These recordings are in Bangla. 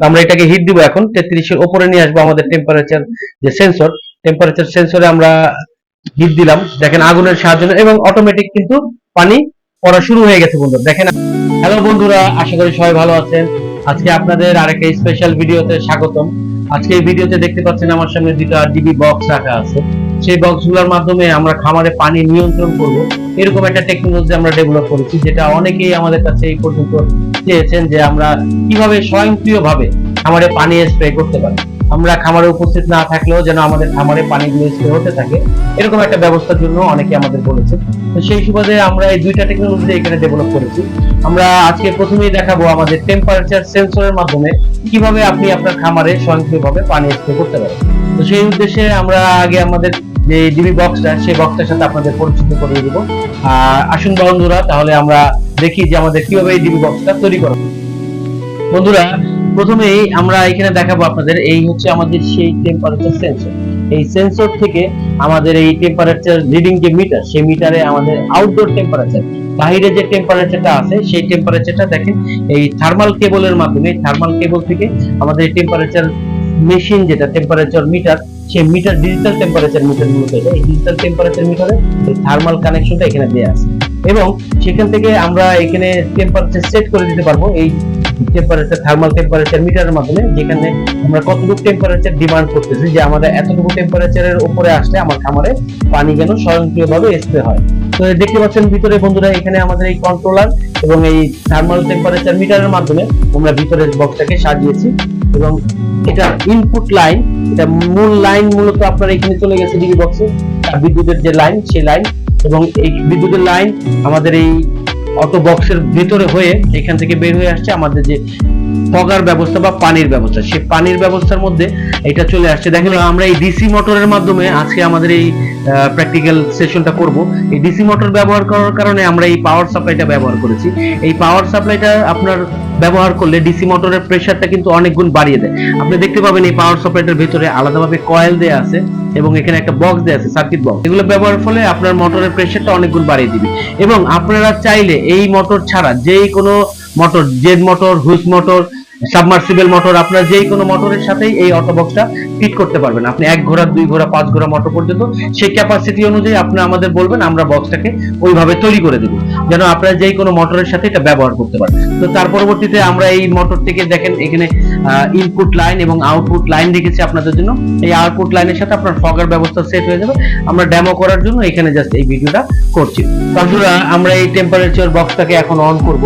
আমরা এটাকে হিট দিব এখন, তেত্রিশের উপরে নিয়ে আসব আমাদের টেম্পারেচার যে সেন্সর টেম্পারেচার সেন্সরে আমরা হিট দিলাম। দেখেন আগুনের সাহায্য এবং অটোমেটিক কিন্তু পানি পড়া শুরু হয়ে গেছে বন্ধুরা। দেখেন হ্যালো বন্ধুরা, আশা করি সবাই ভালো আছেন। আজকে আপনাদের আরেকটা স্পেশাল ভিডিওতে স্বাগতম। আজকে এই ভিডিওতে দেখতে পাচ্ছেন আমার সামনে দুটা ডিবি বক্স রাখা আছে। সেই বক্সগুলোর মাধ্যমে আমরা খামারে পানি নিয়ন্ত্রণ করব। এরকম একটা টেকনোলজি আমরা ডেভেলপ করেছি, যেটা অনেকেই আমাদের কাছে এই পর্যন্ত চেয়েছেন যে আমরা কীভাবে স্বয়ংক্রিয়ভাবে খামারে পানি স্প্রে করতে পারি। আমরা খামারে উপস্থিত না থাকলেও যেন আমাদের খামারে পানিগুলো স্প্রে হতে থাকে, এরকম একটা ব্যবস্থার জন্য অনেকে আমাদের বলেছে তো সেই সুবাদে আমরা এই দুইটা টেকনোলজি এখানে ডেভেলপ করেছি। আমরা আজকে প্রথমেই দেখাবো আমাদের টেম্পারেচার সেন্সরের মাধ্যমে কীভাবে আপনি আপনার খামারে স্বয়ংক্রিয়ভাবে পানি স্প্রে করতে পারেন। তো সেই উদ্দেশ্যে আমরা আগে আমাদের যে ডিবি বক্সটা সেই বক্সটার সাথে আপনাদের পরিচিত করে দিব। আর আসুন বন্ধুরা, তাহলে আমরা দেখি যে আমাদের কীভাবে এই ডিবি বক্সটা তৈরি করা বন্ধুরা, প্রথমেই আমরা এখানে দেখাবো আপনাদের, এই হচ্ছে আমাদের সেই টেম্পারেচার সেন্সর এই সেন্সর থেকে আমাদের এই টেম্পারেচার রিডিং যে মিটার সেই মিটারে আমাদের আউটডোর টেম্পারেচার বাইরে যে টেম্পারেচারটা আছে, সেই টেম্পারেচারটা দেখেন, এই থার্মাল কেবলের মাধ্যমে থার্মাল কেবল থেকে আমাদের টেম্পারেচার মেশিন যেটা টেম্পারেচার মিটার সেই মিটার ডিজিটাল টেম্পারেচার মিটার মূলত এই ডিজিটাল টেম্পারেচার মিটারে এই থার্মাল কানেকশনটা এখানে দেওয়া আছে। এবং সেখান থেকে আমরা এখানে টেম্পারেচার সেট করে দিতে পারব। এই টেম্পারেচার থার্মাল টেম্পারেচার মিটারের মাধ্যমে, যেখানে আমরা কতটুকু টেম্পারেচার ডিমান্ড করতেছি, যে আমাদের এতটুকু টেম্পারেচারের উপরে আসলে আমার খামারে পানি যেন স্বয়ংক্রিয়ভাবে স্প্রে হয়। তো দেখতে পাচ্ছেন ভিতরে বন্ধুরা, এখানে আমাদের এই কন্ট্রোলার এবং এই থার্মাল টেম্পারেচার মিটারের মাধ্যমে আমরা ভিতরের বক্সটাকে সাজিয়েছি এবং এটা ইনপুট লাইন এটা মূল লাইন মূলত আপনার এখানে চলে গেছে ডিবি বক্সে। বিদ্যুতের যে লাইন সেই লাইন এবং এই বিদ্যুতের লাইন আমাদের এই অটো বক্সের ভেতরে হয়ে এখান থেকে বের হয়ে আসছে আমাদের যে ফগার ব্যবস্থা বা পানির ব্যবস্থা। সেই পানির ব্যবস্থার মধ্যে এটা চলে আসছে। দেখেন, আমরা এই ডিসি মোটরের মাধ্যমে আজকে আমাদের এই প্র্যাকটিক্যাল সেশনটা করব। এই ডিসি মোটর ব্যবহার করার কারণে আমরা এই পাওয়ার সাপ্লাইটা ব্যবহার করেছি। এই পাওয়ার সাপ্লাইটা আপনার ব্যবহার করলে ডিসি মোটরের প্রেশারটা কিন্তু অনেক গুণ বাড়িয়ে দেয়। আপনি দেখতে পাবেন এই পাওয়ার সাপ্লাইটার ভিতরে আলাদাভাবে কয়েল দেয়া আছে। এবং এখানে একটা বক্স দেয়া আছে সার্কিট বক্স এগুলো ব্যবহারের ফলে আপনার মোটরের প্রেসারটা অনেক গুণ বাড়িয়ে দিবে। এবং আপনারা চাইলে এই মোটর ছাড়া যেই কোনো মোটর জেড মোটর হুইস মোটর সাবমার্সিবল মোটর আপনার যেই কোনো মোটরের সাথেই এই অটো বক্সটা ফিট করতে পারবেন। আপনি এক ঘোড়া, দুই ঘোড়া, পাঁচ ঘোড়া মোটর পর্যন্ত সেই ক্যাপাসিটি অনুযায়ী আপনি আমাদের বলবেন, আমরা বক্সটাকে ওইভাবে তৈরি করে দেবো, যেন আপনারা যেই কোনো মোটরের সাথে এটা ব্যবহার করতে পারেন। তো তার পরবর্তীতে আমরা এই মোটর থেকে দেখেন, এখানে ইনপুট লাইন এবং আউটপুট লাইন রেখেছি আপনাদের জন্য। এই আউটপুট লাইনের সাথে আপনার ফগার ব্যবস্থা সেট হয়ে যাবে। আমরা ডেমো করার জন্য এখানে জাস্ট এই ভিডিওটা করছি। বন্ধুরা আমরা এই টেম্পারেচার বক্সটাকে এখন অন করব।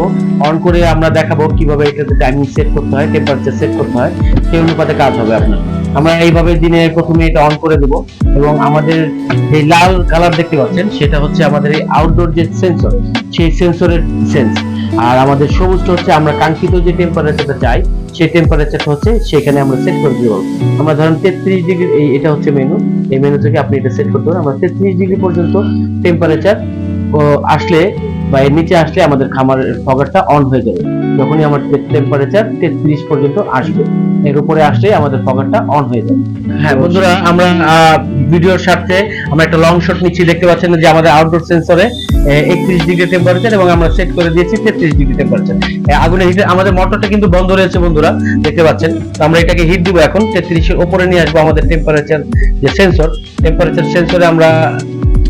অন করে আমরা দেখাবো কীভাবে এটাতে টাইমিং সেট করতে হয় টেম্পারেচার সেট করতে হয়, সেই অনুপাতে কাজ হবে আপনার। আমরা এইভাবে দিনে প্রথমে এটা অন করে দেব এবং আমাদের এই লাল কালার দেখতে পাচ্ছেন, সেটা হচ্ছে আমাদের এই আউটডোর যে সেন্সর সেই সেন্সরের সেন্স আর আমাদের সবুজটা হচ্ছে আমরা কাঙ্ক্ষিত যে টেম্পারেচারটা চাই সেই টেম্পারেচারটা হচ্ছে, সেখানে আমরা সেট করে দিব। আমরা ধরেন তেত্রিশ ডিগ্রি এই এটা হচ্ছে মেনু এই মেনু থেকে আপনি এটা সেট করতে পারেন। আমরা তেত্রিশ ডিগ্রি পর্যন্ত টেম্পারেচার আসলে বা এর নিচে আসলে আমাদের খামারের ফগারটা অন হয়ে যাবে। যখনই আমার টেম্পারেচার তেত্রিশ পর্যন্ত আসবে, এর উপরে আসলে আমাদের ফগারটা অন হয়ে যাবে। হ্যাঁ বন্ধুরা, আমরা ভিডিওর স্বার্থে আমরা একটা লং শট নিচ্ছি। দেখতে পাচ্ছেন যে আমাদের আউটডোর সেন্সরে একত্রিশ ডিগ্রি টেম্পারেচার এবং আমরা সেট করে দিয়েছি তেত্রিশ ডিগ্রি টেম্পারেচার আগুনের হিটে, আমাদের মোটরটা কিন্তু বন্ধ রয়েছে বন্ধুরা, দেখতে পাচ্ছেন। আমরা এটাকে হিট দিব এখন, তেত্রিশের উপরে নিয়ে আসব আমাদের টেম্পারেচার যে সেন্সর টেম্পারেচার সেন্সরে আমরা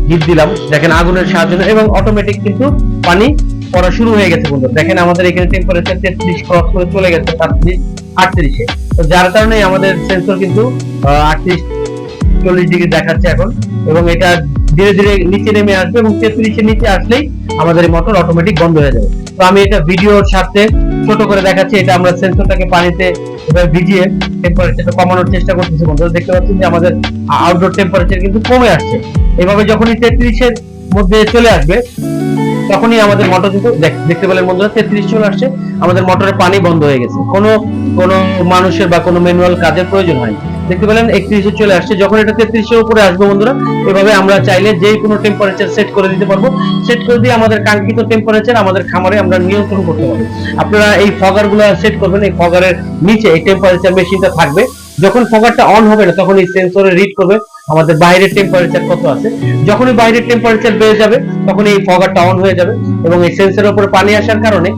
হিট দিলাম। দেখেন আগুনের সাহায্য এবং অটোমেটিক কিন্তু পানি পড়া শুরু হয়ে গেছে বন্ধু দেখেন আমাদের এখানে টেম্পারেচার তেত্রিশ ক্রস করে চলে গেছে সাতত্রিশ আটত্রিশে। তো যার কারণে আমাদের সেন্সর কিন্তু আটত্রিশ চল্লিশ ডিগ্রি দেখাচ্ছে এখন। এবং এটা ধীরে ধীরে নিচে নেমে আসবে এবং তেত্রিশের নিচে আসলেই আমাদের মোটর অটোমেটিক বন্ধ হয়ে যাবে। তো আমি এটা ভিডিওর সাথে ছোট করে দেখাচ্ছি। এটা আমরা সেন্সরটাকে পানিতে এবার ভিজিয়ে টেম্পারেচারটা কমানোর চেষ্টা করতেছি বন্ধুরা। দেখতে পাচ্ছেন যে আমাদের আউটডোর টেম্পারেচার কিন্তু কমে আসছে। এভাবে যখনই তেত্রিশের মধ্যে চলে আসবে তখনই আমাদের মোটর কিন্তু দেখতে পেলেন বন্ধুরা, তেত্রিশ চলে আসছে। আমাদের মোটরের পানি বন্ধ হয়ে গেছে। কোনো কোনো মানুষের বা কোনো ম্যানুয়াল কাজের প্রয়োজন হয় দেখতে পেলেন, একত্রিশে চলে আসছে। যখন এটা তেত্রিশের উপরে আসবে বন্ধুরা, এভাবে আমরা চাইলে যে কোনো টেম্পারেচার সেট করে দিতে পারব। সেট করে দিয়ে আমাদের কাঙ্ক্ষিত টেম্পারেচার আমাদের খামারে আমরা নিয়ন্ত্রণ করতে পারব। আপনারা এই ফগারগুলো সেট করবেন, এই ফগারের নিচে, এই টেম্পারেচার মেশিনটা থাকবে। যখন ফগারটা অন হবে না, তখন এই সেন্সরে রিড করবে। আমাদের বাইরের টেম্পারেচার কত আছে? যখনই বাইরের টেম্পারেচার বেড়ে যাবে তখন এই ফগারটা অন হয়ে যাবে এবং এই সেন্সরের উপরে পানি আসার কারণে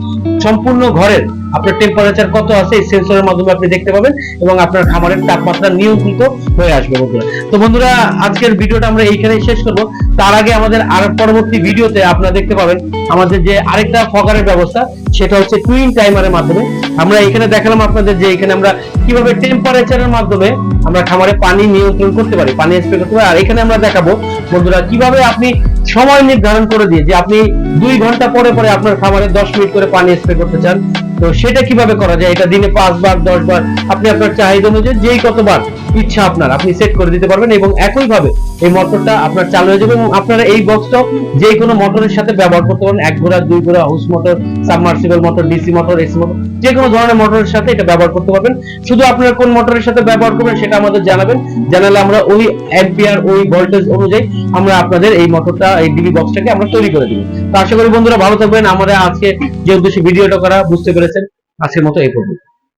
সম্পূর্ণ ঘরের আপনার টেম্পারেচার কত আছে এই সেন্সরের মাধ্যমে আপনি দেখতে পাবেন এবং আপনার খামারের তাপমাত্রা নিয়ন্ত্রিত হয়ে আসবে বন্ধুরা। তো বন্ধুরা, আজকের ভিডিওটা আমরা এইখানেই শেষ করব। তার আগে আমাদের আর পরবর্তী ভিডিওতে আপনারা দেখতে পাবেন আমাদের যে আরেকটা ফগারের ব্যবস্থা, সেটা হচ্ছে টুইন টাইমারের মাধ্যমে। আমরা এখানে দেখালাম আপনাদের যে এখানে আমরা কীভাবে টেম্পারেচারের মাধ্যমে আমরা খামারে পানি নিয়ন্ত্রণ করতে পারি, পানি স্প্রে করতে পারি। আর এখানে আমরা দেখাবো, বন্ধুরা, কীভাবে আপনি সময় নির্ধারণ করে দিয়ে যে আপনি দুই ঘণ্টা পরে পরে আপনার খামারে দশ মিনিট করে পানি স্প্রে করতে চান তো সেটা কীভাবে করা যায়? এটা দিনে পাঁচবার দশ বার আপনি আপনার চাহিদা অনুযায়ী যেই কতবার ইচ্ছা আপনার, আপনি সেট করে দিতে পারবেন এবং একই ভাবে এই মোটরটা আপনার চালু হয়ে যাবে এবং আপনারা এই বক্সটাও যে কোনো মোটরের সাথে ব্যবহার করতে পারেন। এক ঘোড়া, দুই ঘোড়া house motor submersible motor DC motor AC motor যে কোনো ধরনের মোটরের সাথে এটা ব্যবহার করতে পারবেন। শুধু আপনারা কোন মোটরের সাথে ব্যবহার করবেন সেটা আমাদের জানাবেন। জানালে আমরা ওই অ্যাম্পিয়ার ওই ভোল্টেজ অনুযায়ী আমরা আপনাদের এই মোটরটা এই ডিবি বক্সটাকে আমরা তৈরি করে দিব। আশা করি বন্ধুরা ভালো থাকবেন। আমাদের আজকে যে উদ্দেশ্যে ভিডিওটা করা, বুঝতে পেরেছেন। আজকের মতো এই পর্যন্ত।